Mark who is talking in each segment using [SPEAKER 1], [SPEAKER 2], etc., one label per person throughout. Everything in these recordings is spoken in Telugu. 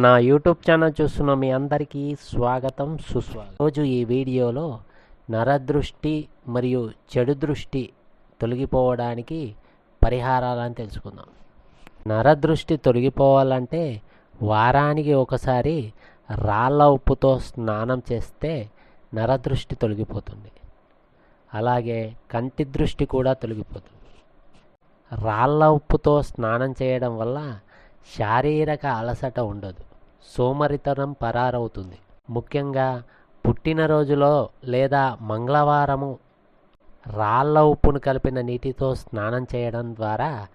[SPEAKER 1] నా యూట్యూబ్ ఛానల్ చూస్తున్న మీ అందరికీ స్వాగతం సుస్వాగతం. రోజు ఈ వీడియోలో నరదృష్టి మరియు చెడు దృష్టి తొలగిపోవడానికి పరిహారాలను తెలుసుకుందాం. నరదృష్టి తొలగిపోవాలంటే వారానికి ఒకసారి రాళ్ళ ఉప్పుతో స్నానం చేస్తే నరదృష్టి తొలగిపోతుంది. అలాగే కంటి దృష్టి కూడా తొలగిపోతుంది. రాళ్ళ ఉప్పుతో స్నానం చేయడం వల్ల శారీరక అలసట ఉండదు. సోమరితనం పరారవుతుంది. ముఖ్యంగా పుట్టినరోజులో లేదా మంగళవారము రాళ్ళ ఉప్పును కలిపిన నీటితో స్నానం చేయడం ద్వారా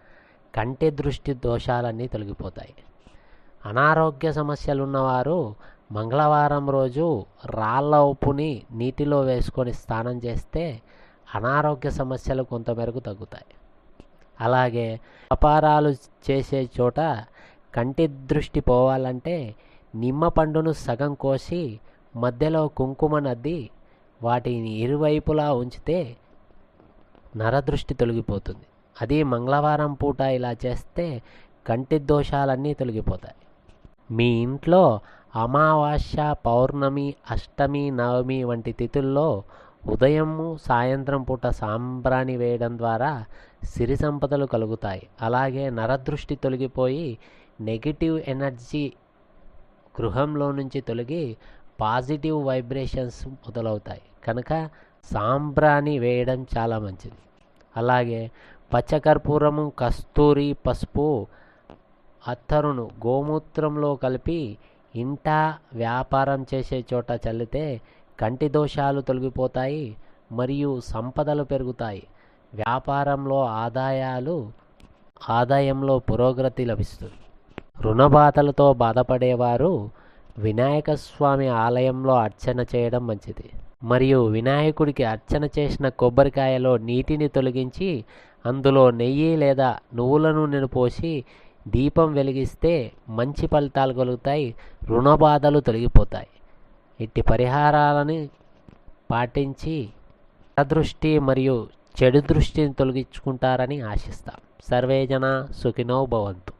[SPEAKER 1] కంటి దృష్టి దోషాలన్నీ తొలగిపోతాయి. అనారోగ్య సమస్యలు ఉన్నవారు మంగళవారం రోజు రాళ్ళ ఉప్పుని నీటిలో వేసుకొని స్నానం చేస్తే అనారోగ్య సమస్యలు కొంతమేరకు తగ్గుతాయి. అలాగే వ్యాపారాలు చేసే చోట కంటి దృష్టి పోవాలంటే నిమ్మ పండును సగం కోసి మధ్యలో కుంకుమ నద్ది వాటిని ఇరువైపులా ఉంచితే నరదృష్టి తొలగిపోతుంది. అది మంగళవారం పూట ఇలా చేస్తే కంటి దోషాలన్నీ తొలగిపోతాయి. మీ ఇంట్లో అమావాస్య పౌర్ణమి అష్టమి నవమి వంటి తిథుల్లో ఉదయము సాయంత్రం పూట సాంబ్రాణి వేయడం ద్వారా సిరి సంపదలు కలుగుతాయి. అలాగే నరదృష్టి తొలగిపోయి నెగిటివ్ ఎనర్జీ గృహంలో నుంచి తొలగి పాజిటివ్ వైబ్రేషన్స్ మొదలవుతాయి. కనుక సాంబ్రాణి వేయడం చాలా మంచిది. అలాగే పచ్చకర్పూరము కస్తూరి పసుపు అత్తరును గోమూత్రంలో కలిపి ఇంట వ్యాపారం చేసే చోట చల్లితే కంటి దోషాలు తొలగిపోతాయి మరియు సంపదలు పెరుగుతాయి. వ్యాపారంలో ఆదాయాలు ఆదాయంలో పురోగతి లభిస్తుంది. రుణబాధలతో బాధపడేవారు వినాయక స్వామి ఆలయంలో అర్చన చేయడం మంచిది. మరియు వినాయకుడికి అర్చన చేసిన కొబ్బరికాయలో నీటిని తొలగించి అందులో నెయ్యి లేదా నువ్వుల నూనెను పోసి దీపం వెలిగిస్తే మంచి ఫలితాలు కలుగుతాయి రుణబాధలు తొలగిపోతాయి. ఇట్టి పరిహారాలని పాటించి దృష్టి మరియు చెడు దృష్టిని తొలగించుకుంటారని ఆశిస్తాం. సర్వేజన సుఖినో భవంతు.